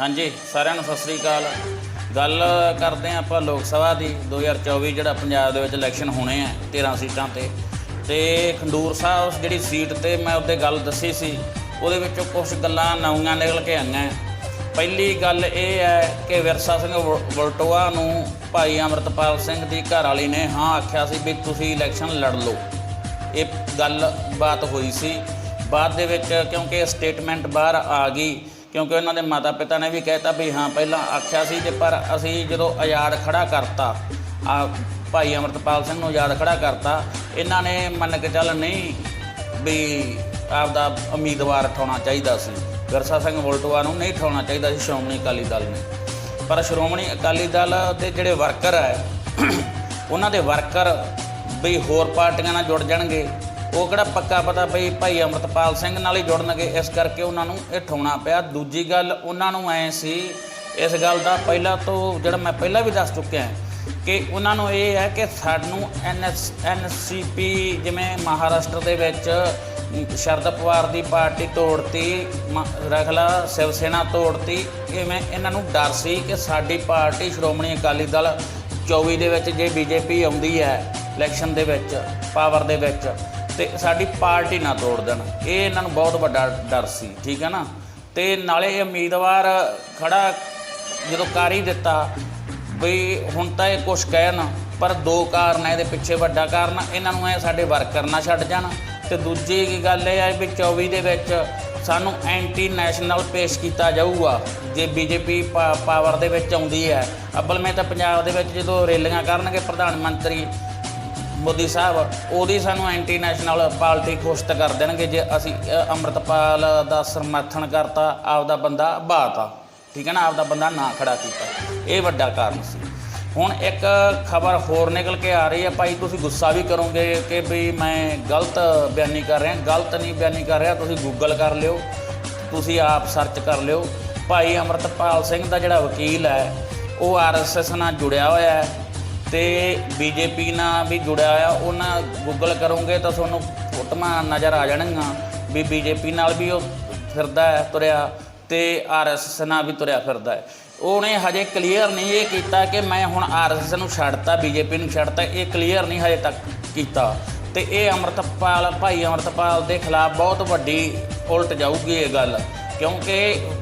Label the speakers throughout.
Speaker 1: ਹਾਂਜੀ, ਸਾਰਿਆਂ ਨੂੰ ਸਤਿ ਸ੍ਰੀ ਅਕਾਲ। ਗੱਲ ਕਰਦੇ ਹਾਂ ਆਪਾਂ ਲੋਕ ਸਭਾ ਦੀ 2024 ਜਿਹੜਾ ਪੰਜਾਬ ਦੇ ਵਿੱਚ ਇਲੈਕਸ਼ਨ ਹੋਣੇ ਆ 13 ਸੀਟਾਂ ਤੇ। ਤੇ ਖੰਡੂਰ ਸਾਹਿਬ ਜਿਹੜੀ ਸੀਟ ਤੇ ਮੈਂ ਉਹਦੇ ਗੱਲ ਦੱਸੀ ਸੀ, ਉਹਦੇ ਵਿੱਚੋਂ ਕੁਝ ਗੱਲਾਂ ਨਵੀਆਂ ਨਿਕਲ ਕੇ ਆਈਆਂ ਪਹਿਲੀ ਗੱਲ ਇਹ ਹੈ ਕਿ ਵਿਰਸਾ ਸਿੰਘ ਵਲਟੋਆ ਨੂੰ ਭਾਈ ਅਮਰਤਪਾਲ ਸਿੰਘ ਦੀ ਘਰ ਵਾਲੀ ਨੇ ਹਾਂ ਆਖਿਆ ਸੀ ਵੀ ਤੁਸੀਂ ਇਲੈਕਸ਼ਨ ਲੜ ਲਓ। ਇਹ ਗੱਲ ਬਾਤ ਹੋਈ ਸੀ। ਬਾਅਦ ਦੇ ਵਿੱਚ ਕਿਉਂਕਿ ਸਟੇਟਮੈਂਟ ਬਾਹਰ ਆ ਗਈ ਕਿਉਂਕਿ ਉਹਨਾਂ ਦੇ ਮਾਤਾ ਪਿਤਾ ਨੇ ਵੀ ਕਹਿਤਾ ਵੀ ਹਾਂ, ਪਹਿਲਾਂ ਆਖਿਆ ਸੀ ਤੇ ਪਰ ਅਸੀਂ ਜਦੋਂ ਆਜ਼ਾਦ ਖੜਾ ਕਰਤਾ, ਆ ਭਾਈ ਅਮਰਤਪਾਲ ਸਿੰਘ ਨੂੰ ਆਜ਼ਾਦ ਖੜਾ ਕਰਤਾ, ਇਹਨਾਂ ਨੇ ਮੰਨ ਕੇ ਚੱਲ ਨਹੀਂ ਵੀ ਆਪਦਾ ਉਮੀਦਵਾਰ ਠਾਉਣਾ ਚਾਹੀਦਾ ਸੀ। ਵਿਰਸਾ ਸਿੰਘ ਵੋਲਟੋਆ ਨੂੰ ਨਹੀਂ ਠਾਉਣਾ ਚਾਹੀਦਾ ਸੀ, ਸ਼੍ਰੋਮਣੀ ਅਕਾਲੀ ਦਲ ਨੇ। ਪਰ ਸ਼੍ਰੋਮਣੀ ਅਕਾਲੀ ਦਲ ਦੇ ਜਿਹੜੇ ਵਰਕਰ ਹੈ, ਉਹਨਾਂ ਦੇ ਵਰਕਰ ਵੀ ਹੋਰ ਪਾਰਟੀਆਂ ਨਾਲ ਜੁੜ ਜਾਣਗੇ। ਉਹ ਕਿਹੜਾ ਪੱਕਾ ਪਤਾ ਬਈ ਭਾਈ ਅਮਰਤਪਾਲ ਸਿੰਘ ਨਾਲ ਹੀ ਜੁੜਨਗੇ, ਇਸ ਕਰਕੇ ਉਹਨਾਂ ਨੂੰ ਇਹ ਠਾਉਣਾ ਪਿਆ। ਦੂਜੀ ਗੱਲ, ਉਹਨਾਂ ਨੂੰ ਐ ਸੀ, ਇਸ ਗੱਲ ਦਾ ਪਹਿਲਾਂ ਤੋਂ ਜਿਹੜਾ ਮੈਂ ਪਹਿਲਾਂ ਵੀ ਦੱਸ ਚੁੱਕਿਆ ਕਿ ਉਹਨਾਂ ਨੂੰ ਇਹ ਹੈ ਕਿ ਸਾਨੂੰ ਐਨਐਸ, ਐਨਸੀਪੀ ਜਿਵੇਂ ਮਹਾਰਾਸ਼ਟਰ ਦੇ ਵਿੱਚ ਸ਼ਰਦ ਪਵਾਰ ਦੀ ਪਾਰਟੀ ਤੋੜਤੀ, ਮ- ਰਖਲਾ ਸ਼ਿਵ ਸੈਨਾ ਤੋੜਤੀ, ਇਵੇਂ ਇਹਨਾਂ ਨੂੰ ਡਰ ਸੀ ਕਿ ਸਾਡੀ ਪਾਰਟੀ ਸ਼੍ਰੋਮਣੀ ਅਕਾਲੀ ਦਲ 24 ਦੇ ਵਿੱਚ ਜੇ ਬੀਜੇਪੀ ਆਉਂਦੀ ਹੈ ਇਲੈਕਸ਼ਨ ਦੇ ਵਿੱਚ, ਪਾਵਰ ਦੇ ਵਿੱਚ ਤੇ ਸਾਡੀ ਪਾਰਟੀ ਨਾ ਤੋੜ ਦੇਣ। ਇਹ ਇਹਨਾਂ ਨੂੰ ਬਹੁਤ ਵੱਡਾ ਡਰ ਸੀ, ਠੀਕ ਹੈ ਨਾ? ਤੇ ਨਾਲੇ ਇਹ ਉਮੀਦਵਾਰ ਖੜਾ ਜਦੋਂ ਕਰ ਹੀ ਦਿੱਤਾ, ਵੀ ਹੁਣ ਤਾਂ ਇਹ ਕੁਛ ਕਹਿਣ, ਪਰ ਦੋ ਕਾਰਨ ਇਹਦੇ ਪਿੱਛੇ ਵੱਡਾ ਕਾਰਨ, ਇਹਨਾਂ ਨੂੰ ਐ ਸਾਡੇ ਵਰਕਰ ਨਾ ਛੱਡ ਜਾਣ। ਤੇ ਦੂਜੀ ਕੀ ਗੱਲ ਇਹ ਹੈ ਵੀ 24 ਦੇ ਵਿੱਚ ਸਾਨੂੰ ਐਂਟੀ ਨੈਸ਼ਨਲ ਪੇਸ਼ ਕੀਤਾ ਜਾਊਗਾ, ਜੇ ਬੀਜੇਪੀ ਪਾਵਰ ਦੇ ਵਿੱਚ ਆਉਂਦੀ ਹੈ। ਅੱਬਲ, ਮੈਂ ਤਾਂ ਪੰਜਾਬ ਦੇ ਵਿੱਚ ਜਦੋਂ ਰੈਲੀਆਂ ਕਰਨਗੇ, ਪ੍ਰਧਾਨ ਮੰਤਰੀ ਮੋਦੀ ਸਾਹਿਬ ਉਹਦੀ ਸਾਨੂੰ ਐਂਟੀ ਨੈਸ਼ਨਲ ਪਾਰਟੀ ਘੋਸ਼ਿਤ ਕਰ ਦੇਣਗੇ ਜੇ ਅਸੀਂ ਅ, ਅੰਮ੍ਰਿਤਪਾਲ ਦਾ ਸਮਰਥਨ ਕਰਤਾ ਆਪਦਾ ਬੰਦਾ ਬਾਤਾ ਠੀਕ ਹੈ ਨਾ? ਆਪਦਾ ਬੰਦਾ ਨਾ ਖੜਾ ਕੀਤਾ। ਇਹ ਵੱਡਾ ਕਾਰਨ ਸੀ। ਹੁਣ ਇੱਕ ਖਬਰ ਹੋਰ ਨਿਕਲ ਕੇ ਆ ਰਹੀ ਹੈ ਭਾਈ ਤੁਸੀਂ ਗੁੱਸਾ ਵੀ ਕਰੋਗੇ ਕਿ ਵੀ ਮੈਂ ਗਲਤ ਬਿਆਨੀ ਕਰ ਰਿਹਾ ਗਲਤ ਨਹੀਂ ਬਿਆਨੀ ਕਰ ਰਿਹਾ ਤੁਸੀਂ ਗੂਗਲ ਕਰ ਲਿਓ ਤੁਸੀਂ ਆਪ ਸਰਚ ਕਰ ਲਿਓ। ਭਾਈ ਅਮਰਤਪਾਲ ਸਿੰਘ ਦਾ ਜਿਹੜਾ ਵਕੀਲ ਹੈ ਉਹ ਆਰਐਸਐਸ ਨਾਲ ਜੁੜਿਆ ਹੋਇਆ ਹੈ। ਤੇ ਬੀਜੇਪੀ ਨਾਲ ਵੀ ਜੁੜਿਆ ਹੋਇਆ, ਉਹਨਾਂ ਗੂਗਲ ਕਰੋਗੇ ਤਾਂ ਤੁਹਾਨੂੰ ਫੋਟੋਆਂ ਨਜ਼ਰ ਆ ਜਾਣਗੀਆਂ ਵੀ ਬੀਜੇਪੀ ਨਾਲ ਵੀ ਉਹ ਫਿਰਦਾ ਹੈ, ਤੁਰਿਆ ਤੇ ਆਰਐਸਐਸ ਨਾਲ ਵੀ ਤੁਰਿਆ ਫਿਰਦਾ ਹੈ। ਉਹਨੇ ਹਜੇ ਕਲੀਅਰ ਨਹੀਂ ਇਹ ਕੀਤਾ ਕਿ ਮੈਂ ਹੁਣ ਆਰਐਸਐਸ ਨੂੰ ਛੱਡਤਾ, ਬੀਜੇਪੀ ਨੂੰ ਛੱਡਤਾ, ਇਹ ਕਲੀਅਰ ਨਹੀਂ ਹਜੇ ਤੱਕ ਕੀਤਾ। ਤੇ ਇਹ ਅਮਰਤਪਾਲ, ਭਾਈ ਅਮਰਤਪਾਲ ਦੇ ਖਿਲਾਫ ਬਹੁਤ ਵੱਡੀ ਉਲਟ ਜਾਊਗੀ ਇਹ ਗੱਲ, ਕਿਉਂਕਿ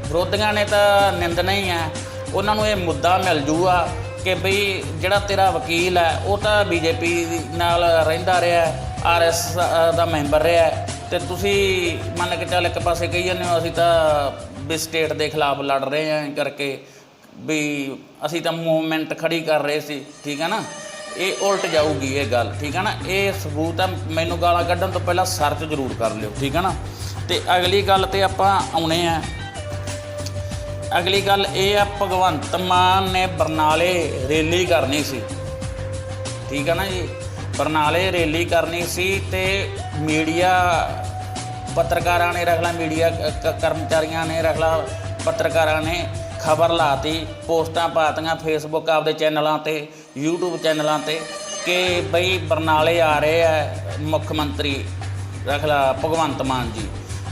Speaker 1: ਵਿਰੋਧੀਆਂ ਨੇ ਤਾਂ ਨਿੰਦਣਾ ਹੀ ਹੈ, ਉਹਨਾਂ ਨੂੰ ਇਹ ਮੁੱਦਾ ਮਿਲ ਜੂਗਾ। ਕਿ ਬਈ ਜਿਹੜਾ ਤੇਰਾ ਵਕੀਲ ਹੈ, ਉਹ ਤਾਂ ਬੀਜੇਪੀ ਨਾਲ ਰਹਿੰਦਾ ਰਿਹਾ ਆਰਐਸ ਦਾ ਮੈਂਬਰ ਰਿਹਾ ਤੇ ਤੁਸੀਂ ਮੰਨ ਕੇ ਚੱਲ ਇੱਕ ਪਾਸੇ ਕਹੀ ਜਾਂਦੇ ਹੋ, ਅਸੀਂ ਤਾਂ ਵੀ ਸਟੇਟ ਦੇ ਖਿਲਾਫ ਲੜ ਰਹੇ ਆਂ ਕਰਕੇ ਵੀ ਅਸੀਂ ਤਾਂ ਮੂਵਮੈਂਟ ਖੜੀ ਕਰ ਰਹੇ ਸੀ, ਠੀਕ ਹੈ ਨਾ? ਇਹ ਉਲਟ ਜਾਊਗੀ ਇਹ ਗੱਲ, ਠੀਕ ਹੈ ਨਾ? ਇਹ ਸਬੂਤ ਹੈ, ਮੈਨੂੰ ਗਾਲਾਂ ਕੱਢਣ ਤੋਂ ਪਹਿਲਾਂ ਸਰਚ ਜ਼ਰੂਰ ਕਰ ਲਿਓ, ਠੀਕ ਹੈ ਨਾ? ਤੇ ਅਗਲੀ ਗੱਲ ਤੇ ਆਪਾਂ ਆਉਣੇ ਆ ਅਗਲੀ ਗੱਲ ਇਹ ਆ, ਭਗਵੰਤ ਮਾਨ ਨੇ ਬਰਨਾਲੇ ਰੈਲੀ ਕਰਨੀ ਸੀ। ਠੀਕ ਹੈ ਨਾ ਜੀ? ਬਰਨਾਲੇ ਰੈਲੀ ਕਰਨੀ ਸੀ ਤੇ ਮੀਡੀਆ ਪੱਤਰਕਾਰਾਂ ਨੇ ਰਖਲਾ, ਮੀਡੀਆ ਕਰਮਚਾਰੀਆਂ ਨੇ ਰਖਲਾ ਪੱਤਰਕਾਰਾਂ ਨੇ ਖਬਰ ਲਾਤੀ, ਪੋਸਟਾਂ ਪਾਤੀਆਂ ਫੇਸਬੁੱਕ ਆਪਦੇ ਚੈਨਲਾਂ ਤੇ, YouTube ਚੈਨਲਾਂ ਤੇ ਕਿ ਬਈ ਬਰਨਾਲੇ ਆ ਰਹੇ ਆ ਮੁੱਖ ਮੰਤਰੀ ਰਖਲਾ ਭਗਵੰਤ ਮਾਨ ਜੀ।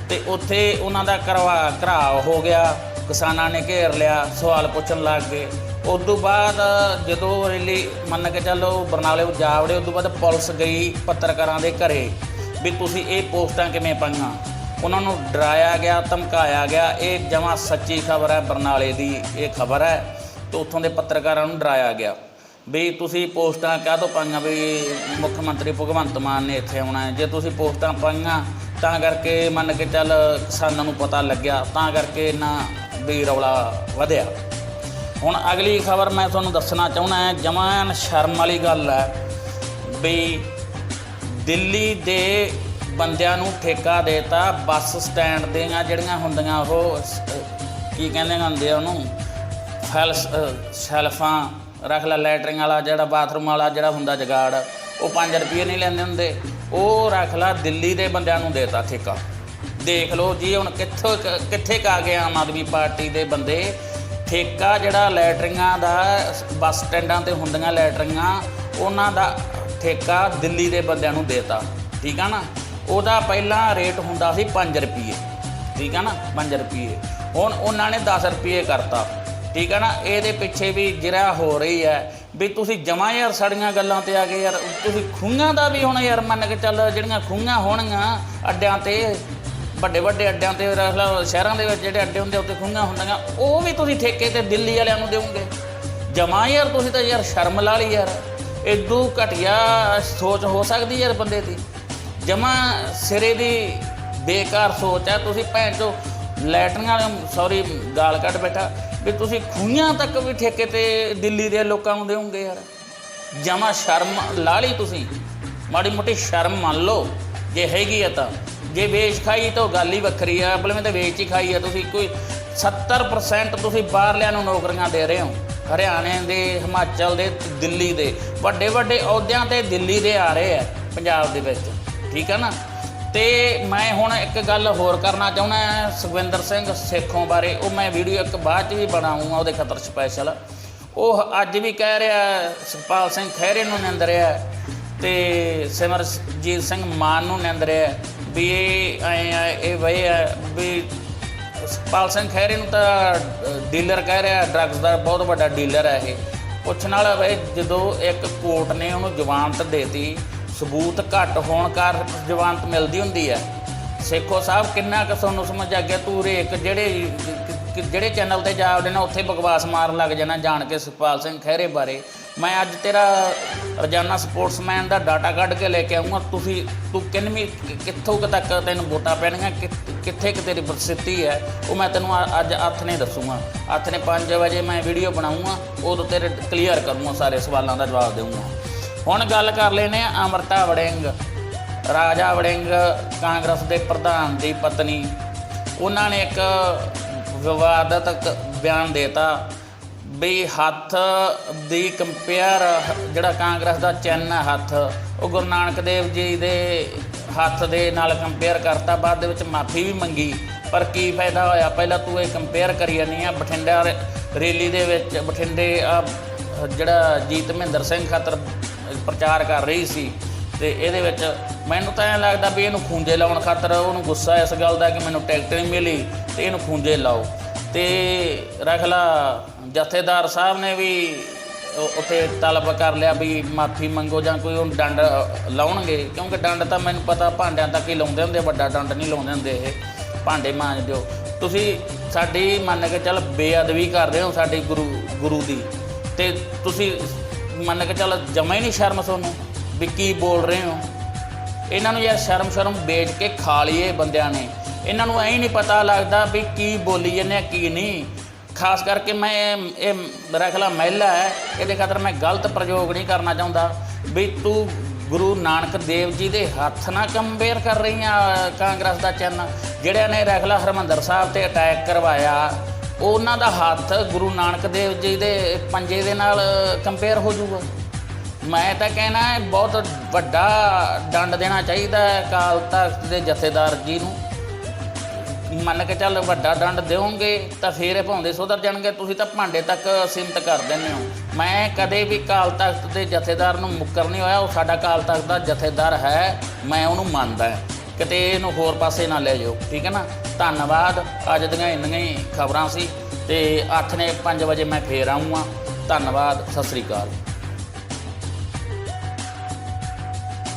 Speaker 1: ਤੇ ਉੱਥੇ ਉਹਨਾਂ ਦਾ ਕਰਵਾ ਘਰਾ ਹੋ ਗਿਆ। ਕਿਸਾਨਾਂ ਨੇ ਘੇਰ ਲਿਆ, ਸਵਾਲ ਪੁੱਛਣ ਲੱਗ ਗਏ। ਉਸ ਤੋਂ ਬਾਅਦ ਜਦੋਂ ਰੈਲੀ ਮੰਨ ਕੇ ਚੱਲੋ ਬਰਨਾਲੇ ਜਾ ਵੜੇ ਉਸ ਤੋਂ ਬਾਅਦ ਪੁਲਿਸ ਗਈ ਪੱਤਰਕਾਰਾਂ ਦੇ ਘਰੇ ਵੀ ਤੁਸੀਂ ਇਹ ਪੋਸਟਾਂ ਕਿਵੇਂ ਪਾਈਆਂ? ਉਹਨਾਂ ਨੂੰ ਡਰਾਇਆ ਗਿਆ, ਧਮਕਾਇਆ ਗਿਆ, ਇਹ ਜਮਾਂ ਸੱਚੀ ਖਬਰ ਹੈ, ਬਰਨਾਲੇ ਦੀ ਇਹ ਖਬਰ ਹੈ। ਤੇ ਉੱਥੋਂ ਦੇ ਪੱਤਰਕਾਰਾਂ ਨੂੰ ਡਰਾਇਆ ਗਿਆ ਵੀ ਤੁਸੀਂ ਪੋਸਟਾਂ ਕਾਹ ਤੋਂ ਪਾਈਆਂ ਵੀ ਮੁੱਖ ਮੰਤਰੀ ਭਗਵੰਤ ਮਾਨ ਨੇ ਇੱਥੇ ਆਉਣਾ ਹੈ? ਜੇ ਤੁਸੀਂ ਪੋਸਟਾਂ ਪਾਈਆਂ, ਤਾਂ ਕਰਕੇ ਮੰਨ ਕੇ ਚੱਲ ਕਿਸਾਨਾਂ ਨੂੰ ਪਤਾ ਲੱਗਿਆ, ਤਾਂ ਕਰਕੇ ਨਾ ਵੀ ਰੌਲਾ ਵਧਿਆ। ਹੁਣ ਅਗਲੀ ਖਬਰ ਮੈਂ ਤੁਹਾਨੂੰ ਦੱਸਣਾ ਚਾਹੁੰਦਾ ਹਾਂ ਜਮਾਨ ਸ਼ਰਮ ਵਾਲੀ ਗੱਲ ਹੈ ਵੀ ਦਿੱਲੀ ਦੇ ਬੰਦਿਆਂ ਨੂੰ ਠੇਕਾ ਦੇਤਾ, ਬੱਸ ਸਟੈਂਡ ਦੀਆਂ ਜਿਹੜੀਆਂ ਹੁੰਦੀਆਂ ਉਹ ਕੀ ਕਹਿੰਦੇ ਹੁੰਦੇ ਆ ਉਹਨੂੰ? ਫੈਲਸ ਸ਼ੈਲਫਾਂ, ਰੱਖ ਲੈ, ਲੈਟਰਿੰਗ ਵਾਲਾ ਜਿਹੜਾ, ਬਾਥਰੂਮ ਵਾਲਾ ਜਿਹੜਾ ਹੁੰਦਾ ਜਗਾੜ, ਉਹ 5 ਰੁਪਏ ਨਹੀਂ ਲੈਂਦੇ ਹੁੰਦੇ। ਉਹ ਰੱਖ ਲੈ, ਦਿੱਲੀ ਦੇ ਬੰਦਿਆਂ ਨੂੰ ਦੇਤਾ ਠੇਕਾ। ਦੇਖ ਲਓ ਜੀ, ਹੁਣ ਕਿੱਥੋਂ ਕ- ਕਿੱਥੇ ਕਾ ਗਏ ਆਮ ਆਦਮੀ ਪਾਰਟੀ ਦੇ ਬੰਦੇ? ਠੇਕਾ ਜਿਹੜਾ ਲੈਟਰਿੰਗਾਂ ਦਾ, ਬੱਸ ਸਟੈਂਡਾਂ ਤੇ ਹੁੰਦੀਆਂ ਲੈਟਰਿੰਗਾਂ, ਉਹਨਾਂ ਦਾ ਠੇਕਾ ਦਿੱਲੀ ਦੇ ਬੰਦਿਆਂ ਨੂੰ ਦੇਤਾ, ਠੀਕ ਆ ਨਾ? ਉਹਦਾ ਪਹਿਲਾਂ ਰੇਟ ਹੁੰਦਾ ਸੀ 5 ਰੁਪਏ ਠੀਕ ਆ ਨਾ? 5 ਰੁਪਏ ਹੁਣ ਉਹਨਾਂ ਨੇ 10 ਰੁਪਏ ਕਰਤਾ, ਠੀਕ ਹੈ ਨਾ? ਇਹਦੇ ਪਿੱਛੇ ਵੀ ਜਿਹੜਾ ਹੋ ਰਹੀ ਹੈ ਵੀ ਤੁਸੀਂ ਜਮਾ ਯਾਰ ਸੜੀਆਂ ਗੱਲਾਂ ਤੇ ਆ ਗਏ ਯਾਰ, ਤੁਸੀਂ ਖੂਹਾਂ ਦਾ ਵੀ ਹੁਣ ਯਾਰ ਮੰਨ ਕੇ ਚੱਲ ਜਿਹੜੀਆਂ ਖੂਹਾਂ ਹੋਣਗੀਆਂ, ਅੱਡਿਆਂ ਤੇ ਵੱਡੇ ਵੱਡੇ ਅੱਡਿਆਂ ਤੇ ਰੱਖ ਲਓ ਸ਼ਹਿਰਾਂ ਦੇ ਵਿੱਚ ਜਿਹੜੇ ਅੱਡੇ ਹੁੰਦੇ ਉੱਤੇ ਖੂਹਾਂ ਹੁੰਦੀਆਂ, ਉਹ ਵੀ ਤੁਸੀਂ ਠੇਕੇ ਤੇ ਦਿੱਲੀ ਵਾਲਿਆਂ ਨੂੰ ਦਿਓਗੇ ਜਮਾ ਯਾਰ, ਤੁਸੀਂ ਤਾਂ ਯਾਰ ਸ਼ਰਮ ਲਾ ਲਈ ਯਾਰ। ਇਦੋਂ ਘਟਿਆ ਸੋਚ ਹੋ ਸਕਦੀ ਯਾਰ ਬੰਦੇ ਦੀ। ਜਮਾ ਸਿਰੇ ਦੀ ਬੇਕਾਰ ਸੋਚ ਹੈ ਤੁਸੀਂ ਭੈਣ ਚੋ ਲੈਟਰੀਆਂ, ਸੌਰੀ, ਗਾਲ ਕੱਢ ਬੈਠਾ। ਵੀ ਤੁਸੀਂ ਖੂਹਾਂ ਤੱਕ ਵੀ ਠੇਕੇ ਤੇ ਦਿੱਲੀ ਦੇ ਲੋਕਾਂ ਨੂੰ ਦੇਵੋਗੇ ਯਾਰ। ਜਮਾ ਸ਼ਰਮ ਲਾ ਲਈ ਤੁਸੀਂ। ਮਾੜੀ ਮੋਟੀ ਸ਼ਰਮ ਮੰਨ ਲਓ, ਜੇ ਹੈਗੀ ਆ ਤਾਂ। ਜੇ ਵੇਚ ਖਾਈ ਤਾਂ ਉਹ ਗੱਲ ਹੀ ਵੱਖਰੀ ਆ ਬਲਵੇਂ ਤਾਂ ਵੇਚ ਹੀ ਖਾਈ ਆ। ਤੁਸੀਂ ਕੋਈ 70% ਤੁਸੀਂ ਬਾਹਰਲਿਆਂ ਨੂੰ ਨੌਕਰੀਆਂ ਦੇ ਰਹੇ ਹੋ। ਹਰਿਆਣੇ ਦੇ, ਹਿਮਾਚਲ ਦੇ, ਦਿੱਲੀ ਦੇ। ਵੱਡੇ ਵੱਡੇ ਅਹੁਦਿਆਂ ਤੇ ਦਿੱਲੀ ਦੇ ਆ ਰਹੇ ਆ, ਪੰਜਾਬ ਦੇ ਵਿੱਚ। ਠੀਕ ਆ ਨਾ? ਤੇ ਮੈਂ ਹੁਣ ਇੱਕ ਗੱਲ ਹੋਰ ਕਰਨਾ ਚਾਹੁੰਦਾ ਸੁਖਵਿੰਦਰ ਸਿੰਘ ਸੇਖੋਂ ਬਾਰੇ। ਉਹ ਮੈਂ ਵੀਡੀਓ ਇੱਕ ਬਾਅਦ ਚ ਵੀ ਬਣਾਉਂਗਾ ਉਹਦੇ ਖਤਰ ਸਪੈਸ਼ਲ ਉਹ ਅੱਜ ਵੀ ਕਹਿ ਰਿਹਾ, ਸੁਖਪਾਲ ਸਿੰਘ ਖਹਿਰੇ ਨੂੰ ਨਿੰਦ ਰਿਹਾ। ਤੇ ਸਿਮਰਜੀਤ ਸਿੰਘ ਮਾਨ ਨੂੰ ਨਿੰਦ ਰਿਹਾ। ਵੀ ਇਹ ਐਂ ਆ, ਇਹ ਵਏ ਆ ਵੀ ਸੁਖਪਾਲ ਸਿੰਘ ਖਹਿਰੇ ਨੂੰ ਤਾਂ ਡੀਲਰ ਕਹਿ ਰਿਹਾ ਡਰੱਗਸ ਦਾ ਬਹੁਤ ਵੱਡਾ ਡੀਲਰ ਹੈ ਇਹ। ਪੁੱਛਣ ਵਾਲਾ ਵੇ ਜਦੋਂ ਇੱਕ ਕੋਰਟ ਨੇ ਉਹਨੂੰ ਜ਼ਮਾਨਤ ਦੇਤੀ, ਸਬੂਤ ਘੱਟ ਹੋਣ ਕਾਰਨ ਜ਼ਮਾਨਤ ਮਿਲਦੀ ਹੁੰਦੀ ਹੈ ਸੇਖੋ ਸਾਹਿਬ, ਕਿੰਨਾ ਕੁ ਤੁਹਾਨੂੰ ਸਮਝ ਆ ਗਿਆ, ਤੂੰ ਰੇਕ ਜਿਹੜੇ ਜਿਹੜੇ ਚੈਨਲ ਤੇ ਜਾ ਉਹਦੇ ਨਾਲ ਉੱਥੇ ਬਕਵਾਸ ਮਾਰਨ ਲੱਗ ਜਾਣਾ ਜਾਣ ਕੇ ਸੁਖਪਾਲ ਸਿੰਘ ਖਹਿਰੇ ਬਾਰੇ। ਮੈਂ ਅੱਜ ਤੇਰਾ ਰੋਜ਼ਾਨਾ ਸਪੋਰਟਸਮੈਨ ਦਾ ਡਾਟਾ ਕੱਢ ਕੇ ਲੈ ਕੇ ਆਉਂਗਾ ਤੁਸੀਂ, ਤੂੰ ਕਿੰਨਵੀਂ ਕਿੱਥੋਂ ਕੁ ਤੱਕ ਤੈਨੂੰ ਵੋਟਾਂ ਪੈਣਗੀਆਂ, ਕਿ- ਕਿੱਥੇ ਕਿ ਤੇਰੀ ਪ੍ਰਸਿੱਧੀ ਹੈ, ਉਹ ਮੈਂ ਤੈਨੂੰ ਅੱਜ ਹੱਥ ਨੇ ਦੱਸੂਗਾ। ਹੱਥ ਨੇ 5 ਵਜੇ ਮੈਂ ਵੀਡੀਓ ਬਣਾਉਂਗਾ ਉਦੋਂ ਤੇਰੇ ਕਲੀਅਰ ਕਰੂੰਗਾ, ਸਾਰੇ ਸਵਾਲਾਂ ਦਾ ਜਵਾਬ ਦੇਵਾਂਗਾ ਹੁਣ ਗੱਲ ਕਰ ਲੈਨੇ ਆ ਅਮਰਤਾ ਵੜਿੰਗ, ਰਾਜਾ ਵੜਿੰਗ, ਕਾਂਗਰਸ ਦੇ ਪ੍ਰਧਾਨ ਦੀ ਪਤਨੀ। ਉਹਨਾਂ ਨੇ ਇੱਕ ਵਿਵਾਦਤ ਬਿਆਨ ਦੇਤਾ। ਵੀ ਹੱਥ ਦੀ ਕੰਪੇਅਰ ਜਿਹੜਾ ਕਾਂਗਰਸ ਦਾ ਚਿੰਨ੍ਹ ਹੈ ਹੱਥ, ਉਹ ਗੁਰੂ ਨਾਨਕ ਦੇਵ ਜੀ ਦੇ ਹੱਥ ਦੇ ਨਾਲ ਕੰਪੇਅਰ ਕਰਤਾ, ਬਾਅਦ ਦੇ ਵਿੱਚ ਮਾਫੀ ਵੀ ਮੰਗੀ। ਪਰ ਕੀ ਫਾਇਦਾ ਹੋਇਆ? ਪਹਿਲਾਂ ਤੂੰ ਇਹ ਕੰਪੇਅਰ ਕਰੀ ਜਾਨੀ ਆ, ਬਠਿੰਡਾ ਰ- ਰੈਲੀ ਦੇ ਵਿੱਚ ਬਠਿੰਡੇ ਜਿਹੜਾ ਜੀਤ ਮਹਿੰਦਰ ਸਿੰਘ ਖਾਤਰ ਪ੍ਰਚਾਰ ਕਰ ਰਹੀ ਸੀ। ਤੇ ਇਹਦੇ ਵਿੱਚ ਮੈਨੂੰ ਤਾਂ ਐਂ ਲੱਗਦਾ ਵੀ ਇਹਨੂੰ ਖੂੰਜੇ ਲਾਉਣ ਖਾਤਰ ਉਹਨੂੰ ਗੁੱਸਾ ਇਸ ਗੱਲ ਦਾ ਕਿ ਮੈਨੂੰ ਟਿਕਟ ਨਹੀਂ ਮਿਲੀ, ਤੇ ਇਹਨੂੰ ਖੂੰਜੇ ਲਾਓ। ਤੇ ਰਖਲਾ ਜਥੇਦਾਰ ਸਾਹਿਬ ਨੇ ਵੀ ਉੱਥੇ ਤਲਬ ਕਰ ਲਿਆ ਵੀ ਮਾਫੀ ਮੰਗੋ ਜਾਂ ਕੋਈ ਉਹ ਡੰਡ ਲਾਉਣਗੇ। ਕਿਉਂਕਿ ਡੰਡ ਤਾਂ ਮੈਨੂੰ ਪਤਾ ਭਾਂਡਿਆਂ ਤੱਕ ਹੀ ਲਾਉਂਦੇ ਹੁੰਦੇ ਵੱਡਾ ਡੰਡ ਨਹੀਂ ਲਾਉਂਦੇ ਹੁੰਦੇ ਇਹ। ਭਾਂਡੇ ਮਾਂਜ ਦਿਓ। ਤੁਸੀਂ ਸਾਡੀ ਮੰਨ ਕੇ ਚੱਲ ਬੇਅਦਬੀ ਕਰ ਰਹੇ ਹੋ ਸਾਡੀ ਗੁਰੂ ਗੁਰੂ ਦੀ। ਤੇ ਤੁਸੀਂ ਮੰਨ ਕੇ ਚੱਲ ਜਮਾ ਹੀ ਨਹੀਂ ਸ਼ਰਮ ਤੁਹਾਨੂੰ ਵੀ ਕੀ ਬੋਲ ਰਹੇ ਹੋ। ਇਹਨਾਂ ਨੂੰ ਯਾਰ ਸ਼ਰਮ ਸ਼ਰਮ ਵੇਚ ਕੇ ਖਾ ਲਈਏ ਬੰਦਿਆਂ ਨੇ। ਇਹਨਾਂ ਨੂੰ ਐਂ ਹੀ ਨਹੀਂ ਪਤਾ ਲੱਗਦਾ ਵੀ ਕੀ ਬੋਲੀ ਜਾਂਦੇ ਆ, ਕੀ ਨਹੀਂ। ਖਾਸ ਕਰਕੇ ਮੈਂ ਇਹ- ਇਹ ਮੇਰਾ ਖਿਆਲ ਮਹਿਲਾ ਹੈ, ਇਹਦੇ ਖਾਤਰ ਮੈਂ ਗਲਤ ਪ੍ਰਯੋਗ ਨਹੀਂ ਕਰਨਾ ਚਾਹੁੰਦਾ ਵੀ ਤੂੰ ਗੁਰੂ ਨਾਨਕ ਦੇਵ ਜੀ ਦੇ ਹੱਥ ਨਾਲ ਕੰਪੇਅਰ ਕਰ ਰਹੀ ਆ ਕਾਂਗਰਸ ਦਾ ਚਿੰਨ੍ਹ ਜਿਹੜਿਆਂ ਨੇ ਰਖਲਾ ਹਰਮੰਦਰ ਸਾਹਿਬ ਤੇ ਅਟੈਕ ਕਰਵਾਇਆ, ਉਹਨਾਂ ਦਾ ਹੱਥ ਗੁਰੂ ਨਾਨਕ ਦੇਵ ਜੀ ਦੇ ਪੰਜੇ ਦੇ ਨਾਲ ਕੰਪੇਅਰ ਹੋ ਜਾਊਗਾ। ਮੈਂ ਤਾਂ ਕਹਿਣਾ ਬਹੁਤ ਵੱਡਾ ਦੰਡ ਦੇਣਾ ਚਾਹੀਦਾ ਹੈ ਅਕਾਲ ਤਖਤ ਦੇ ਜਥੇਦਾਰ ਜੀ ਨੂੰ। ਮੰਨ ਕੇ ਚੱਲ ਵੱਡਾ ਦੰਡ ਦਿਓਗੇ ਤਾਂ ਫੇਰ ਇਹ ਭਾਉਂਦੇ ਸੁਧਰ ਜਾਣਗੇ, ਤੁਸੀਂ ਤਾਂ ਭਾਂਡੇ ਤੱਕ ਸੀਮਤ ਕਰ ਦਿੰਦੇ ਹੋ। ਮੈਂ ਕਦੇ ਵੀ ਕਾਲ ਤਖਤ ਦੇ ਜਥੇਦਾਰ ਨੂੰ ਮੁੱਕਰ ਨਹੀਂ ਹੋਇਆ, ਉਹ ਸਾਡਾ ਕਾਲ ਤਖਤ ਦਾ ਜਥੇਦਾਰ ਹੈ, ਮੈਂ ਉਹਨੂੰ ਮੰਨਦਾ ਹਾਂ। ਕਿਤੇ ਇਹਨੂੰ ਹੋਰ ਪਾਸੇ ਨਾ ਲੈ ਜਾਓ ਠੀਕ ਹੈ ਨਾ? ਧੰਨਵਾਦ, ਅੱਜ ਦੀਆਂ ਇੰਨੀਆਂ ਹੀ ਖਬਰਾਂ ਸੀ ਤੇ 8 ਨੇ 5 ਵਜੇ ਮੈਂ ਫੇਰ ਆਉਂਗਾ ਧੰਨਵਾਦ, ਸਤਿ ਸ੍ਰੀ ਅਕਾਲ।